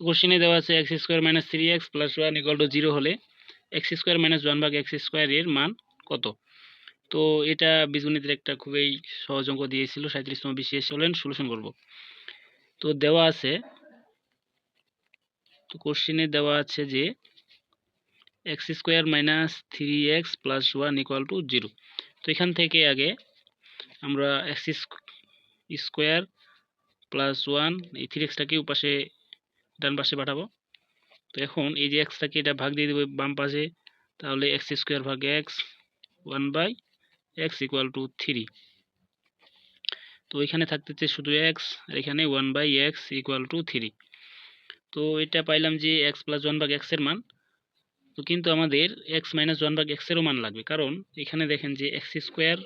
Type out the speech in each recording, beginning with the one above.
কোশ্চেনে দেওয়া আছে x square minus three x plus one equal to zero হলে এক্স স্কোয়ার মাইনাস ওয়ান ভাগ এক্স স্কোয়ার এর মান কত? তো এটা বীজগণিতের একটা খুবই সহজ অঙ্ক দিয়েছিল সাঁত্রিশতম বিশেষ চলেন সলিউশন করব। তো দেওয়া আছে, তো কোশ্চেনে দেওয়া আছে যে x square minus three x plus one equal to zero তো এখান থেকে আগে আমরা এক্স স্কোয়ার প্লাস ওয়ান এই থ্রি এক্সটাকে উপাশে ডান পাশে পাঠাবো। তো এখন এই যে এক্সটাকে এটা ভাগ দিয়ে দেবো বাম পাশে, তাহলে এক্স স্কোয়ার ভাগ x one by x equal to three তো এখানে থাকতেছে শুধু এক্স আর এখানে one by x equal to three তো এটা পাইলাম যে এক্স প্লাস ওয়ান ভাগ এক্সের মান। তো কিন্তু আমাদের এক্স মাইনাস ওয়ান ভাগ এক্সেরও মান লাগবে, কারণ এখানে দেখেন যে এক্স স্কোয়ার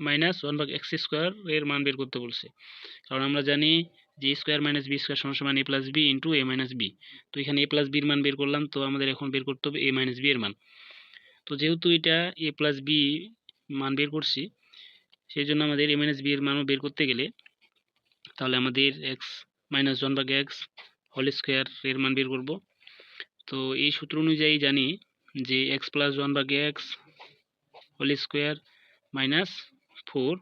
মাইনাস ওয়ান ভাগ এক্স স্কোয়ার এর মান বের করতে বলছে। কারণ আমরা জানি যে স্কোয়ার মাইনাস বি স্কোয়ার সমান A plus B into A minus B. তো এখানে এ প্লাস বির মান বের করলাম, তো আমাদের এখন বের করতে হবে এ মাইনাস বি এর মান। তো যেহেতু এটা এ প্লাস বি মান বের করছি, সেই জন্য আমাদের এ মাইনাস বি এর মানও বের করতে গেলে তাহলে আমাদের এক্স মাইনাস ওয়ান ভাগ এক্স হোল স্কোয়ার এর মান বের করব। তো এই সূত্র অনুযায়ী জানি যে এক্স প্লাস ওয়ান ভাগ x whole square minus four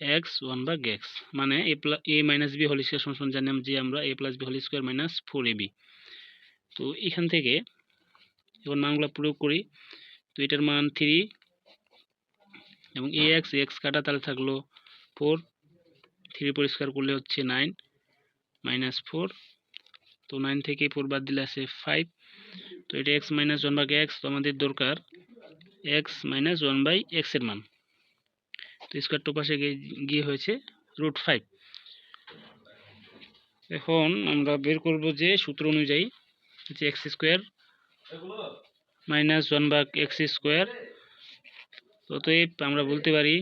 x one ভাগ এক্স মানে A plus A minus B whole square সমান জানলাম যে আমরা A plus B whole square minus four A B তো এখান থেকে এখন মানগুলো প্রয়োগ করি। তো এটার মান থ্রি এবং এ এক্স এক্স কাটা তাহলে থাকল ফোর থ্রি পরিষ্কার করলে হচ্ছে নাইন মাইনাস ফোর তো নাইন থেকে ফোর বাদ দিলে আছে ফাইভ তো এটা x minus one by x তো আমাদের দরকার এক্স মাইনাস ওয়ান বাই এক্সের মান। তো স্কোয়ার টু পাশে গিয়ে হয়েছে রুট ফাইভ। এখন আমরা বের করব যে সূত্র অনুযায়ী যে এক্স স্কোয়ার মাইনাস ওয়ান ভাগ এক্স স্কোয়ার। অতএব আমরা বলতে পারি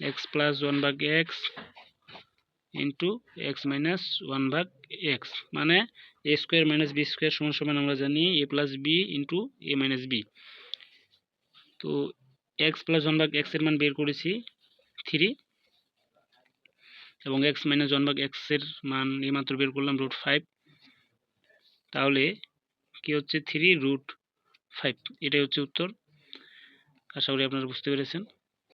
এক্স প্লাস ওয়ান ভাগ X into X minus one ভাগ এক্স। মানে A square minus B square সমান সমান আমরা জানি A plus B into A minus B. তো এক্স প্লাস ওয়ান ভাগ এক্সের মান বের করেছি। থ্রি এবং এক্স মাইনাস ওয়ান ভাগ এক্সের মান এইমাত্র বের করলাম রুট ফাইভ। তাহলে কি হচ্ছে? Three root five. এটাই হচ্ছে উত্তর। আশা করি আপনারা বুঝতে পেরেছেন।